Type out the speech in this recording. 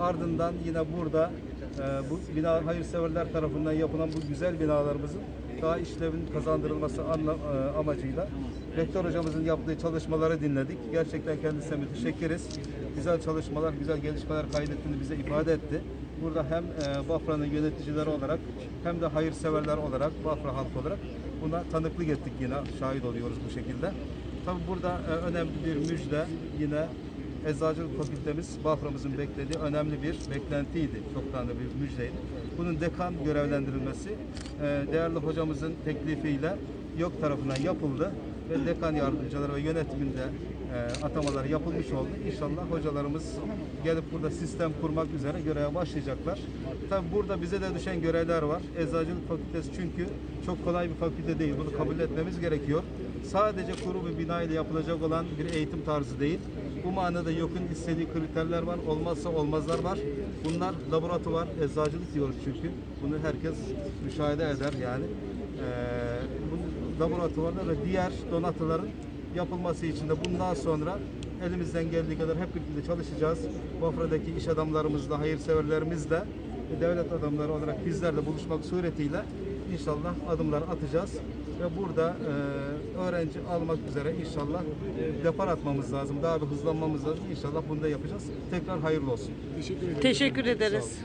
Ardından yine burada e, bu bina hayırseverler tarafından yapılan bu güzel binalarımızın daha işlevin kazandırılması anla, e, amacıyla rektör hocamızın yaptığı çalışmaları dinledik. Gerçekten kendisine müteşekkiriz. Güzel çalışmalar, güzel gelişmeler kaydettiğini bize ifade etti. Burada hem e, Bafra'nın yöneticileri olarak hem de hayırseverler olarak, Bafra halkı olarak buna tanıklık ettik yine, şahit oluyoruz bu şekilde. Tabii burada e, önemli bir müjde yine Eczacılık Fakültemiz Bafra'mızın beklediği önemli bir beklentiydi. Çoktan da bir müjdeydi. Bunun dekan görevlendirilmesi e, değerli hocamızın teklifiyle yok tarafından yapıldı ve dekan yardımcıları ve yönetiminde e, atamalar yapılmış oldu. İnşallah hocalarımız gelip burada sistem kurmak üzere göreve başlayacaklar. Tabi burada bize de düşen görevler var. Eczacılık Fakültesi çünkü çok kolay bir fakülte değil. Bunu kabul etmemiz gerekiyor. Sadece kuru bir bina ile yapılacak olan bir eğitim tarzı değil. Bu manada YOK'un istediği kriterler var, olmazsa olmazlar var. Bunlar laboratuvar, eczacılık diyoruz çünkü. Bunu herkes müşahede eder yani. Ee, laboratuvarda ve diğer donatıların yapılması için de bundan sonra elimizden geldiği kadar hep birlikte çalışacağız. Bafra'daki iş adamlarımızla, hayırseverlerimizle, ve devlet adamları olarak bizlerle buluşmak suretiyle inşallah adımlar atacağız ve burada e, öğrenci almak üzere inşallah depar atmamız lazım. Daha bir hızlanmamız lazım. İnşallah bunu da yapacağız. Tekrar hayırlı olsun. Teşekkür ederim. Teşekkür ederiz.